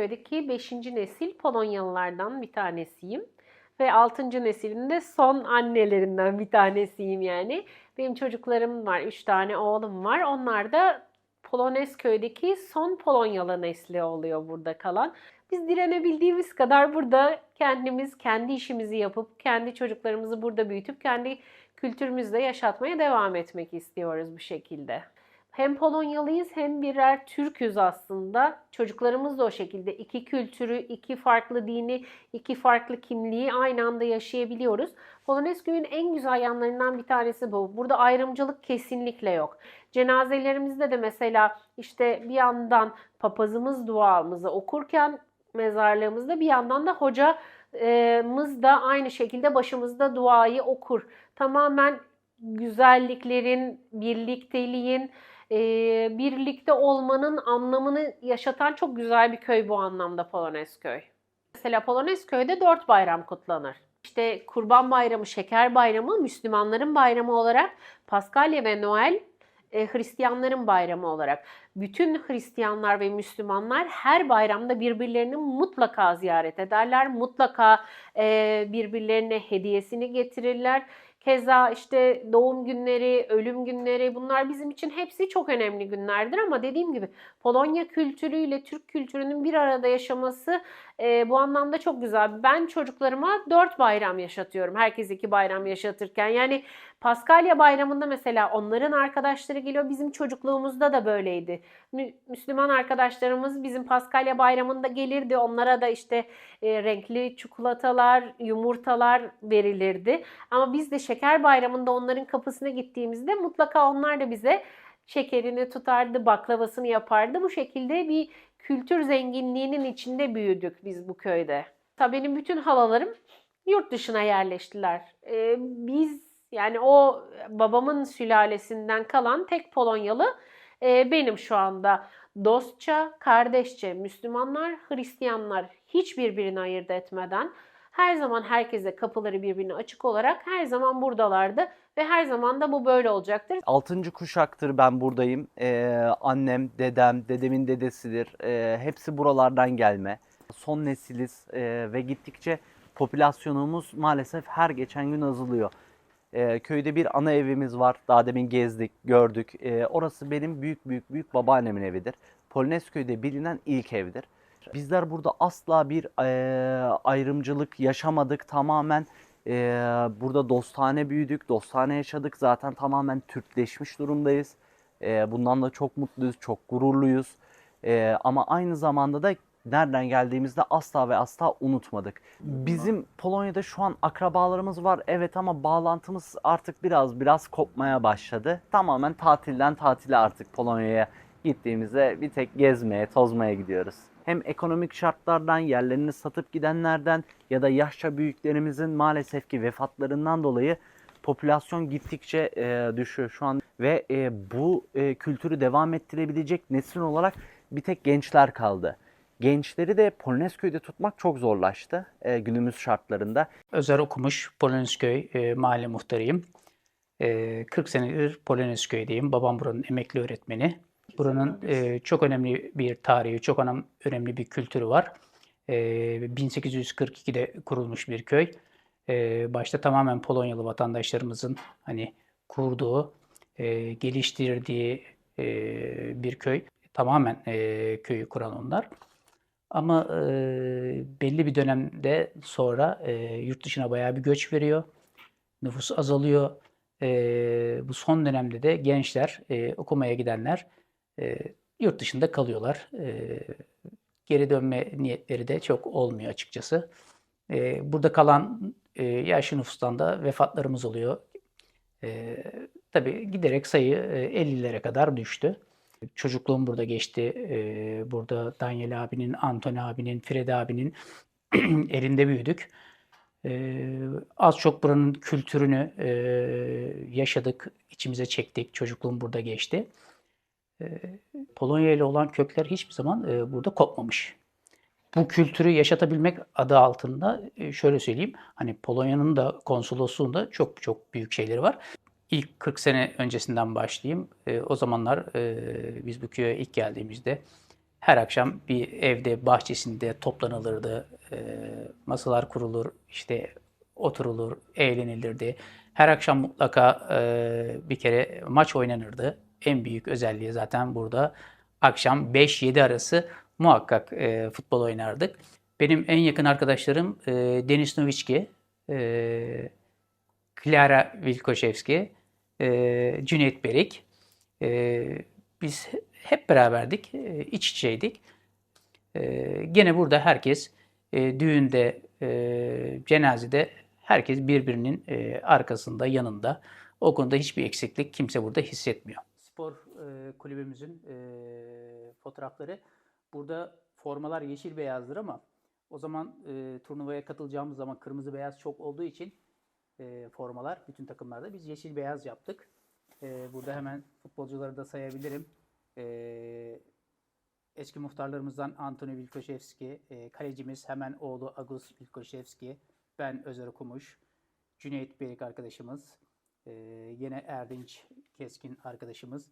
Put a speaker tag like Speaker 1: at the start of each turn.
Speaker 1: Polonezköy'deki 5. nesil Polonyalılardan bir tanesiyim. Ve 6. neslin de son annelerinden bir tanesiyim yani. Benim çocuklarım var, 3 tane oğlum var. Onlar da Polonezköy'deki son Polonyalı nesli oluyor burada kalan. Biz direnebildiğimiz kadar burada kendimiz, kendi işimizi yapıp, kendi çocuklarımızı burada büyütüp, kendi kültürümüzle yaşatmaya devam etmek istiyoruz bu şekilde. Hem Polonyalıyız hem birer Türk'üz aslında. Çocuklarımız da o şekilde iki kültürü, iki farklı dini, iki farklı kimliği aynı anda yaşayabiliyoruz. Polonezköy'ün en güzel yanlarından bir tanesi bu. Burada ayrımcılık kesinlikle yok. Cenazelerimizde de mesela işte bir yandan papazımız duamızı okurken mezarlığımızda bir yandan da hocamız da aynı şekilde başımızda duayı okur. Tamamen güzelliklerin, birlikteliğin, e, birlikte olmanın anlamını yaşatan çok güzel bir köy bu anlamda Polonezköy. Mesela Polonezköy'de dört bayram kutlanır. İşte Kurban Bayramı, Şeker Bayramı, Müslümanların bayramı olarak, Paskalya ve Noel e, Hristiyanların bayramı olarak. Bütün Hristiyanlar ve Müslümanlar her bayramda birbirlerini mutlaka ziyaret ederler. Mutlaka e, birbirlerine hediyesini getirirler. Keza işte doğum günleri, ölüm günleri bunlar bizim için hepsi çok önemli günlerdir ama dediğim gibi Polonya kültürüyle Türk kültürünün bir arada yaşaması e, bu anlamda çok güzel. Ben çocuklarıma dört bayram yaşatıyorum. Herkes iki bayram yaşatırken. Yani Paskalya bayramında mesela onların arkadaşları geliyor. Bizim çocukluğumuzda da böyleydi. Mü- Müslüman arkadaşlarımız bizim Paskalya bayramında gelirdi. Onlara da işte e, renkli çikolatalar, yumurtalar verilirdi. Ama biz de şeker bayramında onların kapısına gittiğimizde mutlaka onlar da bize şekerini tutardı, baklavasını yapardı. Bu şekilde bir kültür zenginliğinin içinde büyüdük biz bu köyde. Tabii benim bütün halalarım yurt dışına yerleştiler. Ee, biz yani o babamın sülalesinden kalan tek Polonyalı e, benim şu anda. Dostça, kardeşçe Müslümanlar, Hristiyanlar hiç birbirini ayırt etmeden her zaman herkese kapıları birbirine açık olarak her zaman buradalardı ve her zaman da bu böyle olacaktır.
Speaker 2: Altıncı kuşaktır ben buradayım. Ee, annem, dedem, dedemin dedesidir. Ee, hepsi buralardan gelme. Son nesiliz ee, ve gittikçe popülasyonumuz maalesef her geçen gün azalıyor. Ee, köyde bir ana evimiz var. Daha demin gezdik, gördük. Ee, orası benim büyük büyük büyük babaannemin evidir. Polonezköy'de bilinen ilk evdir. Bizler burada asla bir ayrımcılık yaşamadık. Tamamen burada dostane büyüdük, dostane yaşadık. Zaten tamamen Türkleşmiş durumdayız. Bundan da çok mutluyuz, çok gururluyuz. Ama aynı zamanda da nereden geldiğimizde asla ve asla unutmadık. Bizim Polonya'da şu an akrabalarımız var evet ama bağlantımız artık biraz biraz kopmaya başladı. Tamamen tatilden tatile artık Polonya'ya gittiğimizde bir tek gezmeye, tozmaya gidiyoruz. Hem ekonomik şartlardan, yerlerini satıp gidenlerden ya da yaşça büyüklerimizin maalesef ki vefatlarından dolayı popülasyon gittikçe e, düşüyor şu an ve e, bu e, kültürü devam ettirebilecek nesil olarak bir tek gençler kaldı. Gençleri de Polonezköy'de tutmak çok zorlaştı e, günümüz şartlarında.
Speaker 3: Özel okumuş Polonezköy e, mahalle muhtarıyım. E, 40 senedir Polonezköy'deyim. Babam buranın emekli öğretmeni. Buranın e, çok önemli bir tarihi, çok önem, önemli bir kültürü var. E, 1842'de kurulmuş bir köy. E, başta tamamen Polonyalı vatandaşlarımızın hani kurduğu, e, geliştirdiği e, bir köy. Tamamen e, köyü kuran onlar. Ama e, belli bir dönemde sonra e, yurt dışına bayağı bir göç veriyor. Nüfus azalıyor. E, bu son dönemde de gençler, e, okumaya gidenler e, yurt dışında kalıyorlar. E, geri dönme niyetleri de çok olmuyor açıkçası. E, burada kalan e, yaşlı nüfustan da vefatlarımız oluyor. E, tabii giderek sayı e, 50'lere kadar düştü. Çocukluğum burada geçti. Ee, burada Daniel abinin, Anton abinin, Fred abinin elinde büyüdük. Ee, az çok buranın kültürünü e, yaşadık, içimize çektik. Çocukluğum burada geçti. Ee, Polonya ile olan kökler hiçbir zaman e, burada kopmamış. Bu kültürü yaşatabilmek adı altında e, şöyle söyleyeyim. Hani Polonya'nın da konsolosluğunda çok çok büyük şeyleri var. İlk 40 sene öncesinden başlayayım. E, o zamanlar biz bu köye ilk geldiğimizde her akşam bir evde bahçesinde toplanılırdı. Masalar kurulur, işte oturulur, eğlenilirdi. Her akşam mutlaka bir kere maç oynanırdı. En büyük özelliği zaten burada akşam 5-7 arası muhakkak e, futbol oynardık. Benim en yakın arkadaşlarım e, Denis Novicki, e, Klara Wilkoszewski, e, Cüneyt Berik. E, biz hep beraberdik, e, iç içeydik. E, gene burada herkes e, düğünde, e, cenazede herkes birbirinin e, arkasında, yanında. O konuda hiçbir eksiklik kimse burada hissetmiyor. Spor e, kulübümüzün e, fotoğrafları burada formalar yeşil beyazdır ama o zaman e, turnuvaya katılacağımız zaman kırmızı beyaz çok olduğu için e, formalar bütün takımlarda biz yeşil beyaz yaptık. E, burada hemen futbolcuları da sayabilirim. E, eski muhtarlarımızdan Antoni Wilkoszewski, e, kalecimiz hemen oğlu Agus Wilkoszewski, ben Özer Okumuş, Cüneyt Berik arkadaşımız, e, yine Erdinç Keskin arkadaşımız.